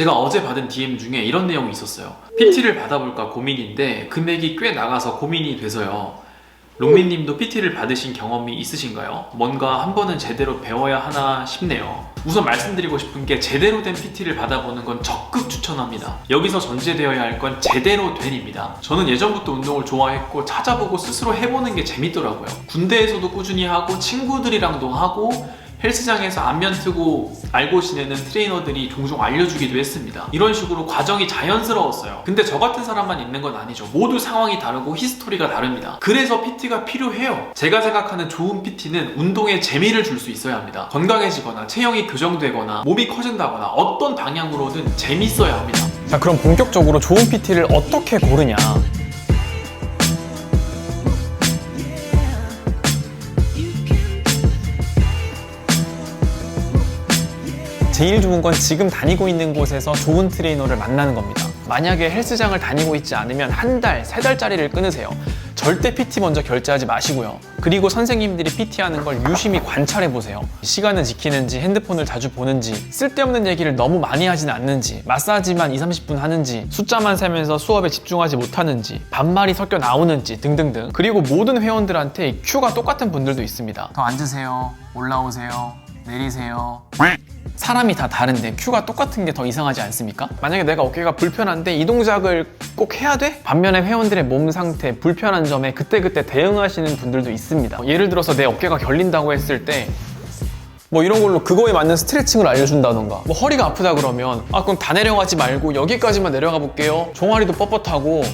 제가 어제 받은 DM 중에 이런 내용이 있었어요. PT를 받아볼까 고민인데 금액이 꽤 나가서 고민이 돼서요. 롱민님도 PT를 받으신 경험이 있으신가요? 뭔가 한 번은 제대로 배워야 하나 싶네요. 우선 말씀드리고 싶은 게 제대로 된 PT를 받아보는 건 적극 추천합니다. 여기서 전제되어야 할 건 제대로 된입니다. 저는 예전부터 운동을 좋아했고 찾아보고 스스로 해보는 게 재밌더라고요. 군대에서도 꾸준히 하고 친구들이랑도 하고 헬스장에서 안면 트고 알고 지내는 트레이너들이 종종 알려주기도 했습니다. 이런 식으로 과정이 자연스러웠어요. 근데 저 같은 사람만 있는 건 아니죠. 모두 상황이 다르고 히스토리가 다릅니다. 그래서 PT가 필요해요. 제가 생각하는 좋은 PT는 운동에 재미를 줄 수 있어야 합니다. 건강해지거나 체형이 교정되거나 몸이 커진다거나 어떤 방향으로든 재밌어야 합니다. 자 그럼 본격적으로 좋은 PT를 어떻게 고르냐 제일 좋은 건 지금 다니고 있는 곳에서 좋은 트레이너를 만나는 겁니다. 만약에 헬스장을 다니고 있지 않으면 한 달, 세 달짜리를 끊으세요. 절대 PT 먼저 결제하지 마시고요. 그리고 선생님들이 PT 하는 걸 유심히 관찰해 보세요. 시간을 지키는지 핸드폰을 자주 보는지 쓸데없는 얘기를 너무 많이 하진 않는지 마사지만 2, 30분 하는지 숫자만 세면서 수업에 집중하지 못하는지 반말이 섞여 나오는지 등등등. 그리고 모든 회원들한테 큐가 똑같은 분들도 있습니다. 더 앉으세요. 올라오세요. 내리세요 사람이 다 다른데 큐가 똑같은 게 더 이상하지 않습니까? 만약에 내가 어깨가 불편한데 이 동작을 꼭 해야 돼? 반면에 회원들의 몸 상태, 불편한 점에 그때그때 대응하시는 분들도 있습니다. 예를 들어서 내 어깨가 결린다고 했을 때뭐 이런 걸로 그거에 맞는 스트레칭을 알려준다던가 뭐 허리가 아프다 그러면 아 그럼 다 내려가지 말고 여기까지만 내려가 볼게요 종아리도 뻣뻣하고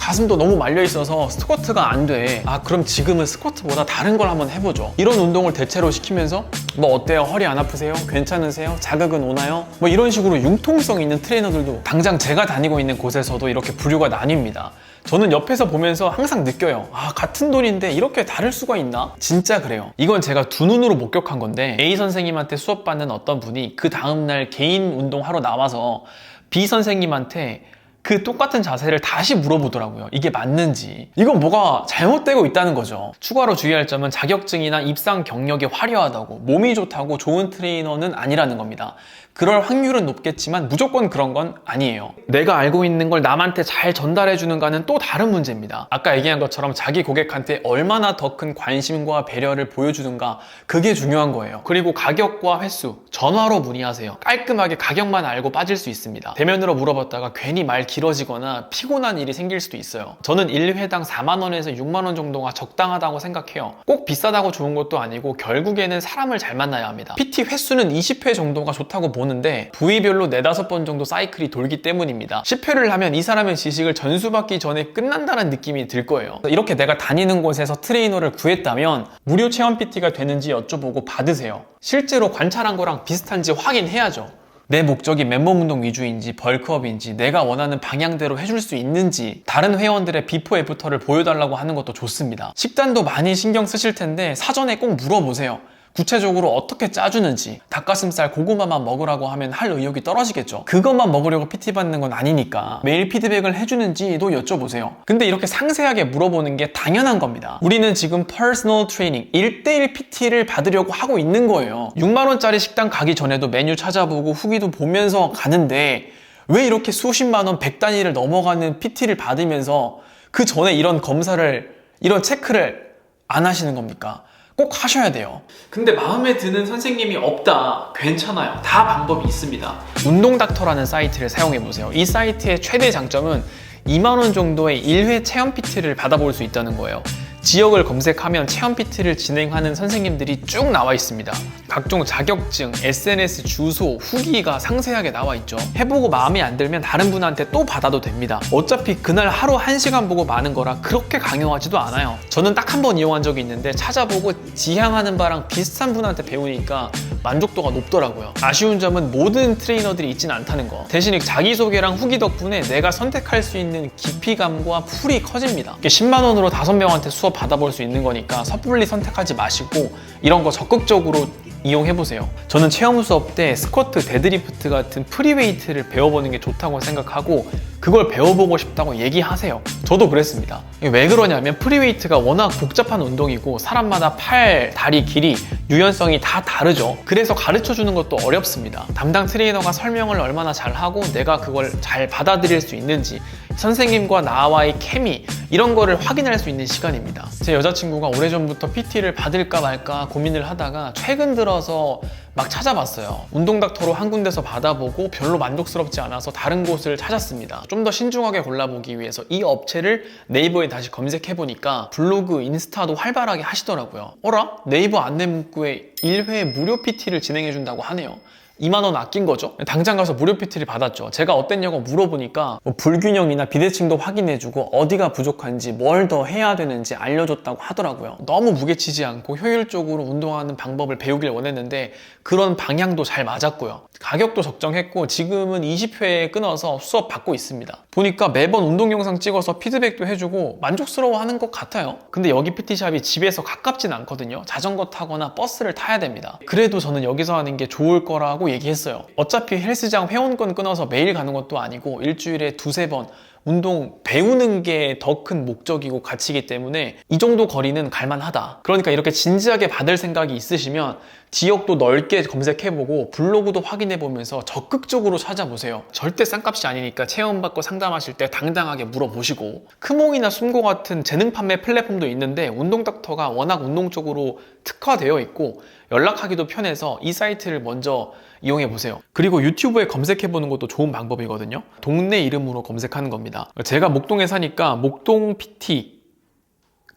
가슴도 너무 말려 있어서 스쿼트가 안 돼. 아, 그럼 지금은 스쿼트보다 다른 걸 한번 해보죠. 이런 운동을 대체로 시키면서 뭐 어때요? 허리 안 아프세요? 괜찮으세요? 자극은 오나요? 뭐 이런 식으로 융통성 있는 트레이너들도 당장 제가 다니고 있는 곳에서도 이렇게 부류가 나뉩니다. 저는 옆에서 보면서 항상 느껴요. 아, 같은 돈인데 이렇게 다를 수가 있나? 진짜 그래요. 이건 제가 두 눈으로 목격한 건데 A 선생님한테 수업받는 어떤 분이 그 다음날 개인 운동하러 나와서 B 선생님한테 그 똑같은 자세를 다시 물어보더라고요. 이게 맞는지. 이건 뭐가 잘못되고 있다는 거죠. 추가로 주의할 점은 자격증이나 입상 경력이 화려하다고 몸이 좋다고 좋은 트레이너는 아니라는 겁니다. 그럴 확률은 높겠지만 무조건 그런 건 아니에요. 내가 알고 있는 걸 남한테 잘 전달해 주는가는 또 다른 문제입니다. 아까 얘기한 것처럼 자기 고객한테 얼마나 더 큰 관심과 배려를 보여주는가 그게 중요한 거예요. 그리고 가격과 횟수 전화로 문의하세요. 깔끔하게 가격만 알고 빠질 수 있습니다. 대면으로 물어봤다가 괜히 말 길어지거나 피곤한 일이 생길 수도 있어요. 저는 1회당 4만 원에서 6만 원 정도가 적당하다고 생각해요. 꼭 비싸다고 좋은 것도 아니고 결국에는 사람을 잘 만나야 합니다. PT 횟수는 20회 정도가 좋다고 보는데 부위별로 4, 5번 정도 사이클이 돌기 때문입니다. 10회를 하면 이 사람의 지식을 전수받기 전에 끝난다는 느낌이 들 거예요. 이렇게 내가 다니는 곳에서 트레이너를 구했다면 무료 체험 PT가 되는지 여쭤보고 받으세요. 실제로 관찰한 거랑 비슷한지 확인해야죠. 내 목적이 맨몸 운동 위주인지 벌크업인지 내가 원하는 방향대로 해줄 수 있는지 다른 회원들의 비포 애프터를 보여달라고 하는 것도 좋습니다. 식단도 많이 신경 쓰실 텐데 사전에 꼭 물어보세요. 구체적으로 어떻게 짜주는지 닭가슴살 고구마만 먹으라고 하면 할 의욕이 떨어지겠죠. 그것만 먹으려고 PT 받는 건 아니니까 매일 피드백을 해주는지도 여쭤보세요. 근데 이렇게 상세하게 물어보는 게 당연한 겁니다. 우리는 지금 퍼스널 트레이닝 1대1 PT를 받으려고 하고 있는 거예요. 6만원짜리 식당 가기 전에도 메뉴 찾아보고 후기도 보면서 가는데 왜 이렇게 수십만 원, 백 단위를 넘어가는 PT를 받으면서 그 전에 이런 검사를, 이런 체크를 안 하시는 겁니까? 꼭 하셔야 돼요. 근데 마음에 드는 선생님이 없다. 괜찮아요. 다 방법이 있습니다. 운동닥터라는 사이트를 사용해 보세요. 이 사이트의 최대 장점은 2만 원 정도의 1회 체험 PT를 받아볼 수 있다는 거예요. 지역을 검색하면 체험 PT를 진행하는 선생님들이 쭉 나와 있습니다. 각종 자격증, SNS 주소, 후기가 상세하게 나와 있죠. 해보고 마음에 안 들면 다른 분한테 또 받아도 됩니다. 어차피 그날 하루 1시간 보고 마는 거라 그렇게 강요하지도 않아요. 저는 딱 한 번 이용한 적이 있는데 찾아보고 지향하는 바랑 비슷한 분한테 배우니까 만족도가 높더라고요. 아쉬운 점은 모든 트레이너들이 있진 않다는 거. 대신 자기소개랑 후기 덕분에 내가 선택할 수 있는 깊이감과 풀이 커집니다. 10만 원으로 5명한테 수업 받아볼 수 있는 거니까 섣불리 선택하지 마시고 이런 거 적극적으로 이용해보세요. 저는 체험 수업 때 스쿼트, 데드리프트 같은 프리웨이트를 배워보는 게 좋다고 생각하고 그걸 배워보고 싶다고 얘기하세요. 저도 그랬습니다. 왜 그러냐면 프리웨이트가 워낙 복잡한 운동이고 사람마다 팔, 다리 길이, 유연성이 다 다르죠. 그래서 가르쳐 주는 것도 어렵습니다. 담당 트레이너가 설명을 얼마나 잘하고 내가 그걸 잘 받아들일 수 있는지 선생님과 나와의 케미 이런 거를 확인할 수 있는 시간입니다. 제 여자친구가 오래전부터 PT를 받을까 말까 고민을 하다가 최근 들어서 막 찾아봤어요. 운동닥터로 한 군데서 받아보고 별로 만족스럽지 않아서 다른 곳을 찾았습니다. 좀 더 신중하게 골라보기 위해서 이 업체를 네이버에 다시 검색해보니까 블로그, 인스타도 활발하게 하시더라고요. 어라? 네이버 안내 문구에 1회 무료 PT를 진행해준다고 하네요. 2만 원 아낀 거죠. 당장 가서 무료 PT를 받았죠. 제가 어땠냐고 물어보니까 뭐 불균형이나 비대칭도 확인해주고 어디가 부족한지 뭘 더 해야 되는지 알려줬다고 하더라고요. 너무 무게치지 않고 효율적으로 운동하는 방법을 배우길 원했는데 그런 방향도 잘 맞았고요. 가격도 적정했고 지금은 20회에 끊어서 수업 받고 있습니다. 보니까 매번 운동 영상 찍어서 피드백도 해주고 만족스러워하는 것 같아요. 근데 여기 PT샵이 집에서 가깝진 않거든요. 자전거 타거나 버스를 타야 됩니다. 그래도 저는 여기서 하는 게 좋을 거라 고 얘기했어요. 어차피 헬스장 회원권 끊어서 매일 가는 것도 아니고 일주일에 두세 번 운동 배우는 게 더 큰 목적이고 가치이기 때문에 이 정도 거리는 갈만하다. 그러니까 이렇게 진지하게 받을 생각이 있으시면 지역도 넓게 검색해보고 블로그도 확인해보면서 적극적으로 찾아보세요. 절대 싼값이 아니니까 체험받고 상담하실 때 당당하게 물어보시고 크몽이나 숨고 같은 재능 판매 플랫폼도 있는데 운동닥터가 워낙 운동 쪽으로 특화되어 있고 연락하기도 편해서 이 사이트를 먼저 이용해 보세요. 그리고 유튜브에 검색해 보는 것도 좋은 방법이거든요. 동네 이름으로 검색하는 겁니다. 제가 목동에 사니까 목동 PT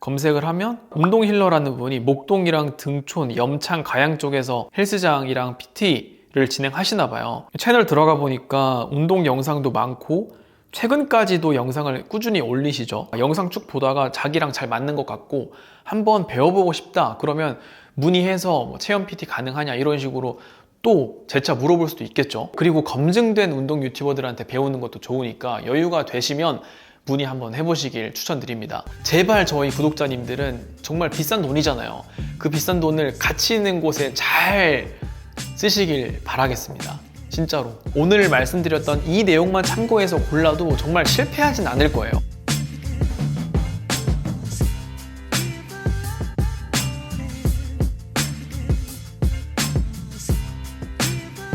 검색을 하면 운동 힐러라는 분이 목동이랑 등촌, 염창, 가양 쪽에서 헬스장이랑 PT를 진행하시나 봐요. 채널 들어가 보니까 운동 영상도 많고 최근까지도 영상을 꾸준히 올리시죠. 영상 쭉 보다가 자기랑 잘 맞는 것 같고 한번 배워보고 싶다 그러면 문의해서 뭐 체험 PT 가능하냐 이런 식으로 또 재차 물어볼 수도 있겠죠. 그리고 검증된 운동 유튜버들한테 배우는 것도 좋으니까 여유가 되시면 문의 한번 해보시길 추천드립니다. 제발 저희 구독자님들은 정말 비싼 돈이잖아요. 그 비싼 돈을 가치 있는 곳에 잘 쓰시길 바라겠습니다. 진짜로. 오늘 말씀드렸던 이 내용만 참고해서 골라도 정말 실패하진 않을 거예요.